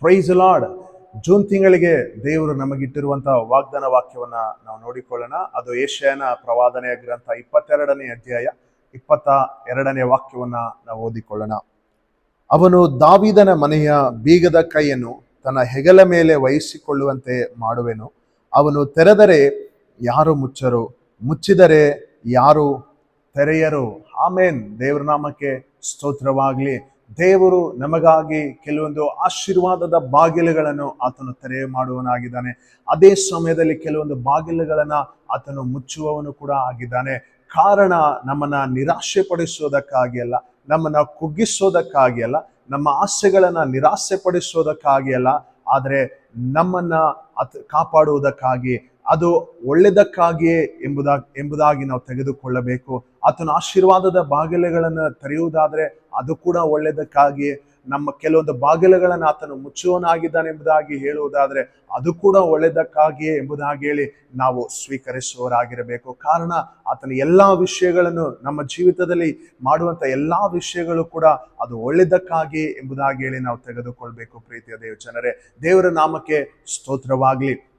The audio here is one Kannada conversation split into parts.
ಪ್ರೈಸ್ ಲಾರ್ಡ್ ಜೂನ್ ತಿಂಗಳಿಗೆ ದೇವರು ನಮಗಿಟ್ಟಿರುವಂತಹ ವಾಗ್ದಾನ ವಾಕ್ಯವನ್ನ ನಾವು ನೋಡಿಕೊಳ್ಳೋಣ. ಅದು ಏಷ್ಯಾನ ಪ್ರವಾದನೆಯ ಗ್ರಂಥ ಇಪ್ಪತ್ತೆರಡನೇ ಅಧ್ಯಾಯ ಇಪ್ಪತ್ತ ಎರಡನೇ ವಾಕ್ಯವನ್ನ ನಾವು ಓದಿಕೊಳ್ಳೋಣ. ಅವನು ದಾವಿದನ ಮನೆಯ ಬೀಗದ ಕೈಯನ್ನು ತನ್ನ ಹೆಗಲ ಮೇಲೆ ವಹಿಸಿಕೊಳ್ಳುವಂತೆ ಮಾಡುವೆನು. ಅವನು ತೆರೆದರೆ ಯಾರು ಮುಚ್ಚರು, ಮುಚ್ಚಿದರೆ ಯಾರು ತೆರೆಯರು? ಆಮೇನ್. ದೇವ್ರ ನಾಮಕ್ಕೆ ಸ್ತೋತ್ರವಾಗ್ಲಿ. ದೇವರು ನಮಗಾಗಿ ಕೆಲವೊಂದು ಆಶೀರ್ವಾದದ ಬಾಗಿಲುಗಳನ್ನು ಆತನು ತೆರೆ ಮಾಡುವನಾಗಿದ್ದಾನೆ ಅದೇ ಸಮಯದಲ್ಲಿ ಕೆಲವೊಂದು ಬಾಗಿಲುಗಳನ್ನು ಆತನು ಮುಚ್ಚುವವನು ಕೂಡ ಆಗಿದ್ದಾನೆ. ಕಾರಣ ನಮ್ಮನ್ನ ನಿರಾಶೆ ಪಡಿಸೋದಕ್ಕಾಗಿ ಅಲ್ಲ, ನಮ್ಮನ್ನ ಕುಗ್ಗಿಸೋದಕ್ಕಾಗಿ ಅಲ್ಲ, ನಮ್ಮ ಆಸೆಗಳನ್ನ ನಿರಾಸೆ ಪಡಿಸೋದಕ್ಕಾಗಿ ಅಲ್ಲ. ಆದರೆ ನಮ್ಮನ್ನ ಅತ್ ಕಾಪಾಡುವುದಕ್ಕಾಗಿ, ಅದು ಒಳ್ಳೆಯದಕ್ಕಾಗಿಯೇ ಎಂಬುದಾಗಿ ಎಂಬುದಾಗಿ ನಾವು ತೆಗೆದುಕೊಳ್ಳಬೇಕು. ಆತನ ಆಶೀರ್ವಾದದ ಬಾಗಿಲುಗಳನ್ನು ತೆರೆಯುವುದಾದ್ರೆ ಅದು ಕೂಡ ಒಳ್ಳೆಯದಕ್ಕಾಗಿ ನಮ್ಮ ಕೆಲವೊಂದು ಬಾಗಿಲುಗಳನ್ನು ಆತನು ಮುಚ್ಚುವನಾಗಿದ್ದಾನೆ ಎಂಬುದಾಗಿ ಹೇಳುವುದಾದ್ರೆ ಅದು ಕೂಡ ಒಳ್ಳೆಯದಕ್ಕಾಗಿಯೇ ಎಂಬುದಾಗಿ ಹೇಳಿ ನಾವು ಸ್ವೀಕರಿಸುವವರಾಗಿರಬೇಕು. ಕಾರಣ ಆತನ ಎಲ್ಲಾ ವಿಷಯಗಳನ್ನು ನಮ್ಮ ಜೀವಿತದಲ್ಲಿ ಮಾಡುವಂತ ಎಲ್ಲಾ ವಿಷಯಗಳು ಕೂಡ ಅದು ಒಳ್ಳೆಯದಕ್ಕಾಗಿ ಎಂಬುದಾಗಿ ಹೇಳಿ ನಾವು ತೆಗೆದುಕೊಳ್ಬೇಕು ಪ್ರೀತಿಯ ದೇವ ಜನರೇ. ದೇವರ ನಾಮಕ್ಕೆ ಸ್ತೋತ್ರವಾಗಲಿ.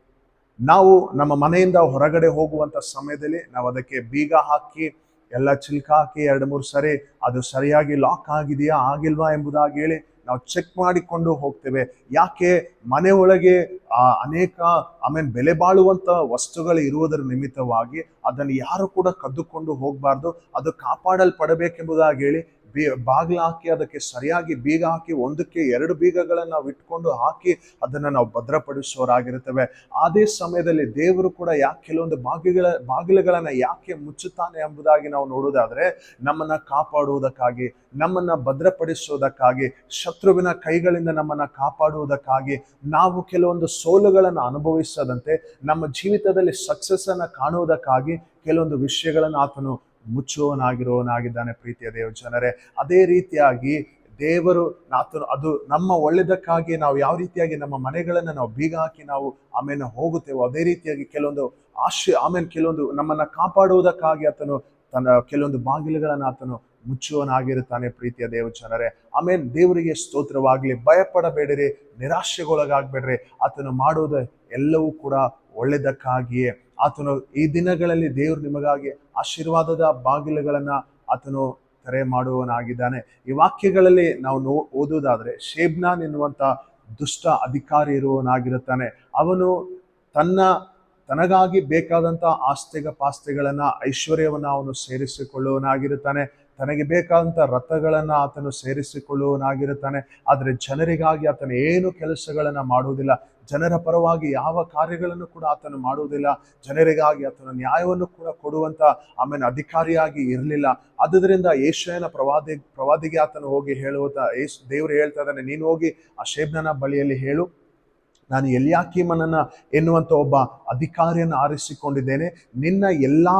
ನಾವು ನಮ್ಮ ಮನೆಯಿಂದ ಹೊರಗಡೆ ಹೋಗುವಂತ ಸಮಯದಲ್ಲಿ ನಾವು ಅದಕ್ಕೆ ಬೀಗ ಹಾಕಿ ಎಲ್ಲ ಚಿಲ್ಕ ಹಾಕಿ ಎರಡು ಮೂರು ಸರಿ ಅದು ಸರಿಯಾಗಿ ಲಾಕ್ ಆಗಿದೆಯಾ, ಆಗಿಲ್ವಾ ಎಂಬುದಾಗಿ ಹೇಳಿ ನಾವು ಚೆಕ್ ಮಾಡಿಕೊಂಡು ಹೋಗ್ತೇವೆ. ಯಾಕೆ ಮನೆ ಒಳಗೆ, ಆ, ಅನೇಕ ಆಮೇಲೆ ಬೆಲೆ ಬಾಳುವಂತ ವಸ್ತುಗಳು ಇರುವುದರ ನಿಮಿತ್ತವಾಗಿ ಅದನ್ನು ಯಾರು ಕೂಡ ಕದ್ದುಕೊಂಡು ಹೋಗಬಾರ್ದು, ಅದು ಕಾಪಾಡಲ್ಪಡಬೇಕೆಂಬುದಾಗಿ ಹೇಳಿ ಬೀ ಬಾಗಿಲು ಹಾಕಿ, ಅದಕ್ಕೆ ಸರಿಯಾಗಿ ಬೀಗ ಹಾಕಿ, ಒಂದಕ್ಕೆ ಎರಡು ಬೀಗಗಳನ್ನು ನಾವು ಇಟ್ಕೊಂಡು ಹಾಕಿ, ಅದನ್ನು ನಾವು ಭದ್ರಪಡಿಸೋರಾಗಿರುತ್ತೇವೆ ಅದೇ ಸಮಯದಲ್ಲಿ ದೇವರು ಕೂಡ ಯಾಕೆ ಕೆಲವೊಂದು ಬಾಗಿಗಳ, ಬಾಗಿಲುಗಳನ್ನು ಯಾಕೆ ಮುಚ್ಚುತ್ತಾನೆ ಎಂಬುದಾಗಿ ನಾವು ನೋಡುವುದಾದ್ರೆ, ನಮ್ಮನ್ನ ಕಾಪಾಡುವುದಕ್ಕಾಗಿ, ನಮ್ಮನ್ನ ಭದ್ರಪಡಿಸುವುದಕ್ಕಾಗಿ, ಶತ್ರುವಿನ ಕೈಗಳಿಂದ ನಮ್ಮನ್ನ ಕಾಪಾಡುವುದಕ್ಕಾಗಿ, ನಾವು ಕೆಲವೊಂದು ಸೋಲುಗಳನ್ನು ಅನುಭವಿಸದಂತೆ, ನಮ್ಮ ಜೀವಿತದಲ್ಲಿ ಸಕ್ಸಸ್ ಅನ್ನ ಕಾಣುವುದಕ್ಕಾಗಿ, ಕೆಲವೊಂದು ವಿಷಯಗಳನ್ನು ಆತನು ಮುಚ್ಚುವನಾಗಿರುವನಾಗಿದ್ದಾನೆ ಪ್ರೀತಿಯ ದೇವ ಜನರೇ. ಅದೇ ರೀತಿಯಾಗಿ ದೇವರು ಆತನು ಅದು ನಮ್ಮ ಒಳ್ಳೆಯದಕ್ಕಾಗಿ ನಾವು ಯಾವ ರೀತಿಯಾಗಿ ನಮ್ಮ ಮನೆಗಳನ್ನು ನಾವು ಬೀಗ ಹಾಕಿ ನಾವು ಆಮೇಲೆ ಹೋಗುತ್ತೇವೋ, ಅದೇ ರೀತಿಯಾಗಿ ಕೆಲವೊಂದು ಆಶ್ರಯ ಆಮೇಲೆ ಕೆಲವೊಂದು ನಮ್ಮನ್ನ ಕಾಪಾಡುವುದಕ್ಕಾಗಿ ಆತನು ತನ್ನ ಕೆಲವೊಂದು ಬಾಗಿಲುಗಳನ್ನು ಆತನು ಮುಚ್ಚುವನಾಗಿರುತ್ತಾನೆ ಪ್ರೀತಿಯ ದೇವ ಜನರೇ. ಆಮೇಲೆ ದೇವರಿಗೆ ಸ್ತೋತ್ರವಾಗಲಿ, ಭಯಪಡಬೇಡಿರಿ, ನಿರಾಶೆಗೊಳಗಾಗಬೇಡ್ರಿ. ಆತನು ಮಾಡುವುದು ಎಲ್ಲವೂ ಕೂಡ ಒಳ್ಳೆದಕ್ಕಾಗಿಯೇ ಆತನು ಈ ದಿನಗಳಲ್ಲಿ ದೇವರು ನಿಮಗಾಗಿ ಆಶೀರ್ವಾದದ ಬಾಗಿಲುಗಳನ್ನು ಆತನು ಕರೆ ಮಾಡುವನಾಗಿದ್ದಾನೆ ಈ ವಾಕ್ಯಗಳಲ್ಲಿ ನಾವು ನೋ, ಓದುವುದಾದ್ರೆ ಶೇಬ್ನಾನ್ ಎನ್ನುವಂಥ ದುಷ್ಟ ಅಧಿಕಾರಿ ಇರುವವನಾಗಿರುತ್ತಾನೆ. ಅವನು ತನ್ನ, ತನಗಾಗಿ ಬೇಕಾದಂತ ಆಸ್ತಿಗ ಪಾಸ್ತಿಗಳನ್ನ ಐಶ್ವರ್ಯವನ್ನ ಅವನು ಸೇರಿಸಿಕೊಳ್ಳುವನಾಗಿರುತ್ತಾನೆ ತನಗೆ ಬೇಕಾದಂತ ರಥಗಳನ್ನು ಆತನು ಸೇರಿಸಿಕೊಳ್ಳುವನಾಗಿರುತ್ತಾನೆ ಆದರೆ ಜನರಿಗಾಗಿ ಆತನು ಏನು ಕೆಲಸಗಳನ್ನು ಮಾಡುವುದಿಲ್ಲ. ಜನರ ಪರವಾಗಿ ಯಾವ ಕಾರ್ಯಗಳನ್ನು ಕೂಡ ಆತನು ಮಾಡುವುದಿಲ್ಲ. ಜನರಿಗಾಗಿ ಆತನ ನ್ಯಾಯವನ್ನು ಕೂಡ ಕೊಡುವಂತ ಆಮೇಲೆ ಅಧಿಕಾರಿಯಾಗಿ ಇರಲಿಲ್ಲ. ಆದುದರಿಂದ ಏಷ್ಯನ ಪ್ರವಾದಿ, ಪ್ರವಾದಿಗೆ ಆತನು ಹೋಗಿ ಹೇಳುವಂತ ಏಸ್ ದೇವರು ಹೇಳ್ತಾ ಇದ್ದಾನೆ, ನೀನು ಹೋಗಿ ಆ ಶೇಬ್ನನ ಬಳಿಯಲ್ಲಿ ಹೇಳು. ನಾನು ಎಲ್ಯಾಕೀಮನನ್ನ ಎನ್ನುವಂತ ಒಬ್ಬ ಅಧಿಕಾರಿಯನ್ನು ಆರಿಸಿಕೊಂಡಿದ್ದೇನೆ. ನಿನ್ನ ಎಲ್ಲಾ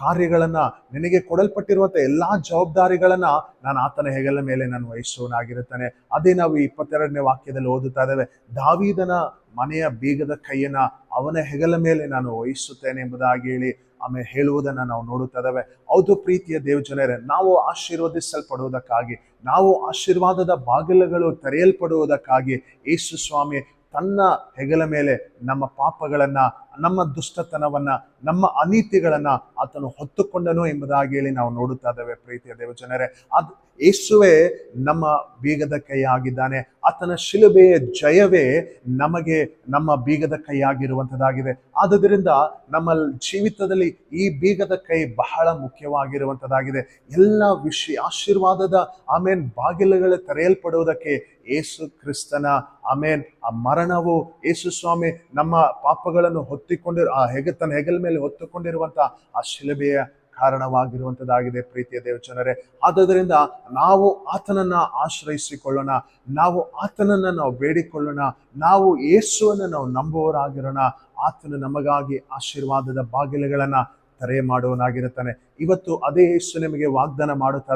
ಕಾರ್ಯಗಳನ್ನ ನಿನಗೆ ಕೊಡಲ್ಪಟ್ಟಿರುವಂಥ ಎಲ್ಲಾ ಜವಾಬ್ದಾರಿಗಳನ್ನು ನಾನು ಆತನ ಹೆಗಲ ಮೇಲೆ ನಾನು ವಹಿಸುವನಾಗಿರುತ್ತಾನೆ ಅದೇ ನಾವು ಈ ಇಪ್ಪತ್ತೆರಡನೇ ವಾಕ್ಯದಲ್ಲಿ ಓದುತ್ತಾ ಇದ್ದೇವೆ. ದಾವಿದನ ಮನೆಯ ಬೀಗದ ಕೈಯನ್ನು ಅವನ ಹೆಗಲ ಮೇಲೆ ನಾನು ವಹಿಸುತ್ತೇನೆ ಎಂಬುದಾಗಿ ಹೇಳಿ ಆಮೇಲೆ ಹೇಳುವುದನ್ನ ನಾವು ನೋಡುತ್ತಾ ಇದ್ದೇವೆ. ಹೌದು ಪ್ರೀತಿಯ ದೇವಜನರೇ ನಾವು ಆಶೀರ್ವದಿಸಲ್ಪಡುವುದಕ್ಕಾಗಿ, ನಾವು ಆಶೀರ್ವಾದದ ಬಾಗಿಲುಗಳು ತೆರೆಯಲ್ಪಡುವುದಕ್ಕಾಗಿ ಯೇಸು ಸ್ವಾಮಿ ತನ್ನ ಹೆಗಲ ಮೇಲೆ ನಮ್ಮ ಪಾಪಗಳನ್ನ ನಮ್ಮ ದುಷ್ಟತನವನ್ನ, ನಮ್ಮ ಅನೀತಿಗಳನ್ನ ಆತನು ಹೊತ್ತುಕೊಂಡನು ಎಂಬುದಾಗಿ ಹೇಳಿ ನಾವು ನೋಡುತ್ತಾ ಇದ್ದೇವೆ ಪ್ರೀತಿಯ ದೇವಜನರೇ ಅದು ಯೇಸುವೆ ನಮ್ಮ ಬೀಗದ ಕೈಯಾಗಿದ್ದಾನೆ. ಆತನ ಶಿಲುಬೆಯ ಜಯವೇ ನಮಗೆ ನಮ್ಮ ಬೀಗದ ಕೈಯಾಗಿರುವಂಥದ್ದಾಗಿದೆ. ಆದ್ದರಿಂದ ನಮ್ಮ ಜೀವಿತದಲ್ಲಿ ಈ ಬೀಗದ ಕೈ ಬಹಳ ಮುಖ್ಯವಾಗಿರುವಂತದ್ದಾಗಿದೆ ಎಲ್ಲ ವಿಷಯ, ಆಶೀರ್ವಾದದ, ಆಮೇನ್, ಬಾಗಿಲುಗಳು ತೆರೆಯಲ್ಪಡುವುದಕ್ಕೆ ಏಸು ಕ್ರಿಸ್ತನ, ಆಮೇನ್. ಆ ಮರಣವು ಯೇಸು ಸ್ವಾಮಿ ನಮ್ಮ ಪಾಪಗಳನ್ನು ಹೊತ್ತಿಕೊಂಡಿರೋ ಆ ಹೆಗ ತನ್ನ ಹೆಗಲ ಮೇಲೆ ಹೊತ್ತುಕೊಂಡಿರುವಂತ ಆ ಶಿಲಬೆಯ ಕಾರಣವಾಗಿರುವಂಥದ್ದಾಗಿದೆ ಪ್ರೀತಿಯ ದೇವಚನರೇ ಆದ್ದರಿಂದ ನಾವು ಆತನನ್ನ ಆಶ್ರಯಿಸಿಕೊಳ್ಳೋಣ, ನಾವು ಆತನನ್ನ ನಾವು ಬೇಡಿಕೊಳ್ಳೋಣ, ನಾವು ಯೇಸುವನ್ನು ನಾವು ನಂಬುವವರಾಗಿರೋಣ, ಆತನು ನಮಗಾಗಿ ಆಶೀರ್ವಾದದ ಬಾಗಿಲುಗಳನ್ನು ತೆರೆ ಮಾಡುವನಾಗಿರುತ್ತಾನೆ ಇವತ್ತು ಅದೇ ಯೇಸು ನಿಮಗೆ ವಾಗ್ದಾನ ಮಾಡುತ್ತಾ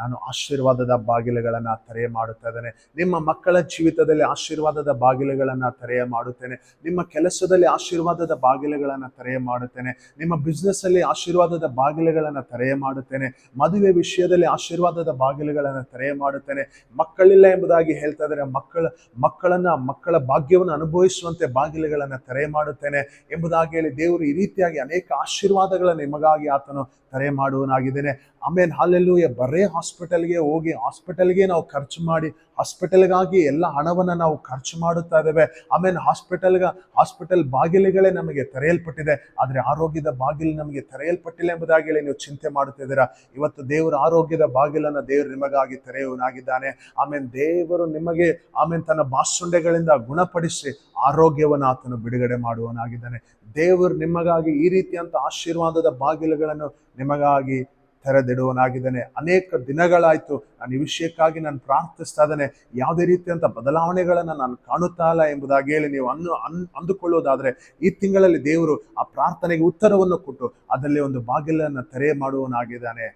ನಾನು ಆಶೀರ್ವಾದದ ಬಾಗಿಲುಗಳನ್ನ ತೆರೆಯ ಮಾಡುತ್ತಾ ಇದ್ದೇನೆ ನಿಮ್ಮ ಮಕ್ಕಳ ಜೀವಿತದಲ್ಲಿ ಆಶೀರ್ವಾದದ ಬಾಗಿಲುಗಳನ್ನ ತೆರೆಯ ಮಾಡುತ್ತೇನೆ. ನಿಮ್ಮ ಕೆಲಸದಲ್ಲಿ ಆಶೀರ್ವಾದದ ಬಾಗಿಲುಗಳನ್ನ ತೆರೆಯ ಮಾಡುತ್ತೇನೆ. ನಿಮ್ಮ ಬಿಸ್ನೆಸ್ಸಲ್ಲಿ ಆಶೀರ್ವಾದದ ಬಾಗಿಲುಗಳನ್ನ ತೆರೆಯ ಮಾಡುತ್ತೇನೆ. ಮದುವೆ ವಿಷಯದಲ್ಲಿ ಆಶೀರ್ವಾದದ ಬಾಗಿಲುಗಳನ್ನ ತೆರೆಯ ಮಾಡುತ್ತೇನೆ. ಮಕ್ಕಳಿಲ್ಲ ಎಂಬುದಾಗಿ ಹೇಳ್ತಾ ಇದ್ದಾರೆ. ಮಕ್ಕಳ, ಮಕ್ಕಳನ್ನ, ಮಕ್ಕಳ ಭಾಗ್ಯವನ್ನು ಅನುಭವಿಸುವಂತೆ ಬಾಗಿಲುಗಳನ್ನ ತೆರೆಯ ಮಾಡುತ್ತೇನೆ ಎಂಬುದಾಗಿ ಹೇಳಿ ದೇವರು ಈ ರೀತಿಯಾಗಿ ಅನೇಕ ಆಶೀರ್ವಾದಗಳನ್ನು ನಿಮಗಾಗಿ ಆತನು ತೆರೆ ಮಾಡುವನಾಗಿದ್ದೇನೆ ಆಮೇಲೆ ಹಾಲೆಲ್ಲೂ ಬರೇ ಹಾಸ್ಪಿಟಲ್ಗೆ ಹೋಗಿ ಹಾಸ್ಪಿಟಲ್ಗೆ ನಾವು ಖರ್ಚು ಮಾಡಿ ಹಾಸ್ಪಿಟಲ್ಗಾಗಿ ಎಲ್ಲ ಹಣವನ್ನು ನಾವು ಖರ್ಚು ಮಾಡುತ್ತಾ ಇದ್ದೇವೆ. ಆಮೇಲೆ ಹಾಸ್ಪಿಟಲ್ಗ ಹಾಸ್ಪಿಟಲ್ ಬಾಗಿಲುಗಳೇ ನಮಗೆ ತೆರೆಯಲ್ಪಟ್ಟಿದೆ. ಆದರೆ ಆರೋಗ್ಯದ ಬಾಗಿಲು ನಮಗೆ ತೆರೆಯಲ್ಪಟ್ಟಿಲ್ಲ ಎಂಬುದಾಗಿ ನೀವು ಚಿಂತೆ ಮಾಡುತ್ತಿದ್ದೀರಾ ಇವತ್ತು ದೇವರು ಆರೋಗ್ಯದ ಬಾಗಿಲನ್ನು ದೇವರು ನಿಮಗಾಗಿ ತೆರೆಯುವನಾಗಿದ್ದಾನೆ ಆಮೇಲೆ ದೇವರು ನಿಮಗೆ ಆಮೇಲೆ ತನ್ನ ಬಾಸುಂಡೆಗಳಿಂದ ಗುಣಪಡಿಸಿ ಆರೋಗ್ಯವನ್ನು ಆತನು ಬಿಡುಗಡೆ ಮಾಡುವನಾಗಿದ್ದಾನೆ ದೇವರು ನಿಮಗಾಗಿ ಈ ರೀತಿಯಂತ ಆಶೀರ್ವಾದದ ಬಾಗಿಲುಗಳನ್ನು ನಿಮಗಾಗಿ ತೆರೆದಿಡುವನಾಗಿದ್ದಾನೆ. ಅನೇಕ ದಿನಗಳಾಯಿತು ನಾನು ಈ ವಿಷಯಕ್ಕಾಗಿ ನಾನು ಪ್ರಾರ್ಥಿಸ್ತಾ ಇದ್ದೇನೆ. ಯಾವುದೇ ರೀತಿಯಂತ ಬದಲಾವಣೆಗಳನ್ನು ನಾನು ಕಾಣುತ್ತಾ ಇಲ್ಲ ಎಂಬುದಾಗಿ ಹೇಳಿ ನೀವು ಅನ್ನು ಅನ್ ಅಂದುಕೊಳ್ಳುವುದಾದ್ರೆ ಈ ತಿಂಗಳಲ್ಲಿ ದೇವರು ಆ ಪ್ರಾರ್ಥನೆಗೆ ಉತ್ತರವನ್ನು ಕೊಟ್ಟು ಅದರಲ್ಲಿ ಒಂದು ಬಾಗಿಲನ್ನು ತೆರೆ ಮಾಡುವನಾಗಿದ್ದಾನೆ.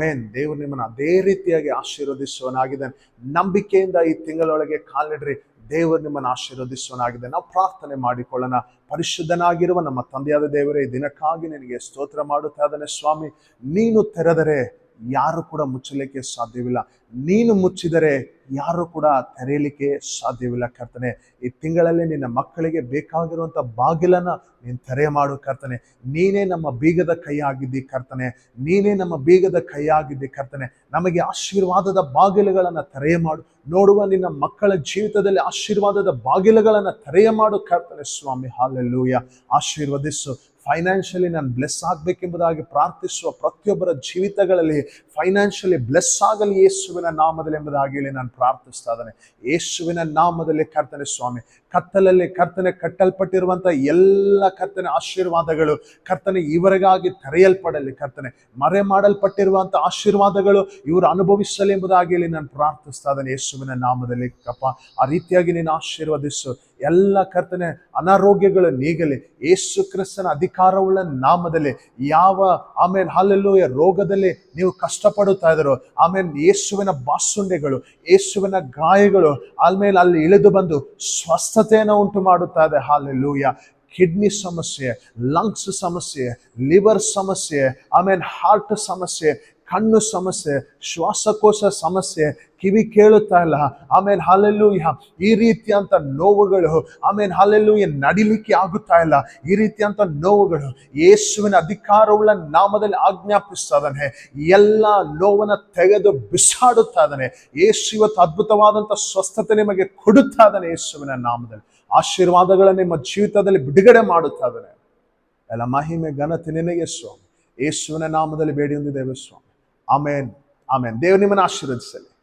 ಮೇನ್ ದೇವರು ನಿಮ್ಮನ್ನು ಅದೇ ರೀತಿಯಾಗಿ ಆಶೀರ್ವದಿಸುವನಾಗಿದ್ದಾನೆ ನಂಬಿಕೆಯಿಂದ ಈ ತಿಂಗಳೊಳಗೆ ಕಾಲಿಡ್ರಿ. ದೇವರು ನಿಮ್ಮನ್ನು ಆಶೀರ್ವದಿಸುವನಾಗಿದೆ ನಾವು ಪ್ರಾರ್ಥನೆ ಮಾಡಿಕೊಳ್ಳೋಣ. ಪರಿಶುದ್ಧನಾಗಿರುವ ನಮ್ಮ ತಂದೆಯಾದ ದೇವರೇ ದಿನಕ್ಕಾಗಿ ನಿನಗೆ ಸ್ತೋತ್ರ ಮಾಡುತ್ತಾ ಇದ್ದಾನೆ. ಸ್ವಾಮಿ, ನೀನು ತೆರೆದರೆ ಯಾರು ಕೂಡ ಮುಚ್ಚಲಿಕ್ಕೆ ಸಾಧ್ಯವಿಲ್ಲ. ನೀನು ಮುಚ್ಚಿದರೆ ಯಾರು ಕೂಡ ತೆರೆಯಲಿಕ್ಕೆ ಸಾಧ್ಯವಿಲ್ಲ ಕರ್ತನೆ. ಈ ತಿಂಗಳಲ್ಲಿ ನಿನ್ನ ಮಕ್ಕಳಿಗೆ ಬೇಕಾಗಿರುವಂಥ ಬಾಗಿಲನ್ನ ನೀನು ತೆರೆ ಮಾಡು ಕರ್ತನೆ. ನೀನೇ ನಮ್ಮ ಬೀಗದ ಕೈಯಾಗಿದ್ದಿ ಕರ್ತನೆ. ನೀನೇ ನಮ್ಮ ಬೀಗದ ಕೈಯಾಗಿದ್ದಿ ಕರ್ತನೆ. ನಮಗೆ ಆಶೀರ್ವಾದದ ಬಾಗಿಲುಗಳನ್ನು ತೆರೆಯ ಮಾಡು. ನೋಡುವ ನಿನ್ನ ಮಕ್ಕಳ ಜೀವಿತದಲ್ಲಿ ಆಶೀರ್ವಾದದ ಬಾಗಿಲುಗಳನ್ನು ತೆರೆಯ ಮಾಡು ಕರ್ತನೆ ಸ್ವಾಮಿ. ಹಾಲೆಲ್ಲೂಯ ಆಶೀರ್ವದಿಸು. ಫೈನಾನ್ಷಿಯಲಿ ನಾನು ಬ್ಲೆಸ್ ಆಗಬೇಕೆಂಬುದಾಗಿ ಪ್ರಾರ್ಥಿಸುವ ಪ್ರತಿಯೊಬ್ಬರ ಜೀವಿತಗಳಲ್ಲಿ ಫೈನಾನ್ಷಿಯಲಿ ಬ್ಲೆಸ್ ಆಗಲಿ ಯೇಸುವಿನ ನಾಮದಲ್ಲಿ ಎಂಬುದಾಗಿ ಹೇಳಿ ನಾನು ಪ್ರಾರ್ಥಿಸ್ತಾ ಇದ್ದೇನೆ. ಯೇಸುವಿನ ನಾಮದಲ್ಲಿ ಕರ್ತನೆ ಸ್ವಾಮಿ, ಕತ್ತಲಲ್ಲಿ ಕರ್ತನೆ ಕಟ್ಟಲ್ಪಟ್ಟಿರುವಂಥ ಎಲ್ಲ ಕರ್ತನೆ ಆಶೀರ್ವಾದಗಳು ಕರ್ತನೆ ಇವರಿಗಾಗಿ ತೆರೆಯಲ್ಪಡಲಿ ಕರ್ತನೆ. ಮರೆ ಮಾಡಲ್ಪಟ್ಟಿರುವಂಥ ಆಶೀರ್ವಾದಗಳು ಇವರು ಅನುಭವಿಸಲಿ ಎಂಬುದಾಗಿ ನಾನು ಪ್ರಾರ್ಥಿಸ್ತಾ ಇದ್ದೇನೆ. ಯೇಸುವಿನ ನಾಮದಲ್ಲಿ ಕಪ್ಪ ಆ ರೀತಿಯಾಗಿ ನೀನು ಆಶೀರ್ವದಿಸು. ಎಲ್ಲ ಕರ್ತನೆ, ಅನಾರೋಗ್ಯಗಳ ನೀಗಲಿ ಯೇಸು ಕ್ರಿಸ್ತನ ಅಧಿಕಾರವುಳ್ಳ ನಾಮದಲ್ಲಿ ಯಾವ ಆಮೇಲೆ ಹಾಲೆಲ್ಲೂ ರೋಗದಲ್ಲಿ ನೀವು ಕಷ್ಟಪಡುತ್ತಾ ಇದ್ರು ಆಮೇಲೆ ಯೇಸುವಿನ ಬಾಸುಂಡೆಗಳು ಯೇಸುವಿನ ಗಾಯಗಳು, ಆಮೇಲೆ ಅಲ್ಲಿ ಇಳಿದು ಬಂದು ಸ್ವಸ್ಥತೆಯನ್ನು ಉಂಟು ಮಾಡುತ್ತಾ ಇದೆ, ಹಾಲೆಲ್ಲೂಯ. ಕಿಡ್ನಿ ಸಮಸ್ಯೆ, ಲಂಗ್ಸ್ ಸಮಸ್ಯೆ, ಲಿವರ್ ಸಮಸ್ಯೆ ಆಮೇಲೆ ಹಾರ್ಟ್ ಸಮಸ್ಯೆ ಕಣ್ಣು ಸಮಸ್ಯೆ, ಶ್ವಾಸಕೋಶ ಸಮಸ್ಯೆ, ಕಿವಿ ಕೇಳುತ್ತಾ ಇಲ್ಲ. ಆಮೇಲೆ ಹಾಲೆಲ್ಲೂ ಈ ರೀತಿಯಂಥ ನೋವುಗಳು, ಆಮೇಲೆ ಹಾಲೆಲ್ಲೂ ನಡಿಲಿಕ್ಕೆ ಆಗುತ್ತಾ ಇಲ್ಲ. ಈ ರೀತಿಯಂಥ ನೋವುಗಳು, ಯೇಸುವಿನ ಅಧಿಕಾರವುಳ್ಳ ನಾಮದಲ್ಲಿ ಆಜ್ಞಾಪಿಸ್ತಾ ಎಲ್ಲ ನೋವನ್ನ ತೆಗೆದು ಬಿಸಾಡುತ್ತಾ ಇದ್ದಾನೆ ಯೇಸು ಇವತ್ತು ಅದ್ಭುತವಾದಂಥ ಸ್ವಸ್ಥತೆ ನಿಮಗೆ ಕೊಡುತ್ತಾ ಇದ್ದಾನೆ ಯೇಸುವಿನ ನಾಮದಲ್ಲಿ. ಆಶೀರ್ವಾದಗಳ ನಿಮ್ಮ ಜೀವಿತದಲ್ಲಿ ಬಿಡುಗಡೆ ಮಾಡುತ್ತಾ ಇದ್ದಾನೆ ಎಲ್ಲ ಮಹಿಮೆ ಘನತೆ ನಿನಗೆ ಸ್ವಾಮಿ. ಯೇಸುವಿನ ನಾಮದಲ್ಲಿ ಬೇಡಿ ಹೊಂದಿದ್ದೇವೆ ಸ್ವಾಮಿ. ಆಮೇನ್ ಆಮೇನ್ ದೇವರು ನಿಮ್ಮನ್ನು ಆಶೀರ್ವದಿಸಲಿ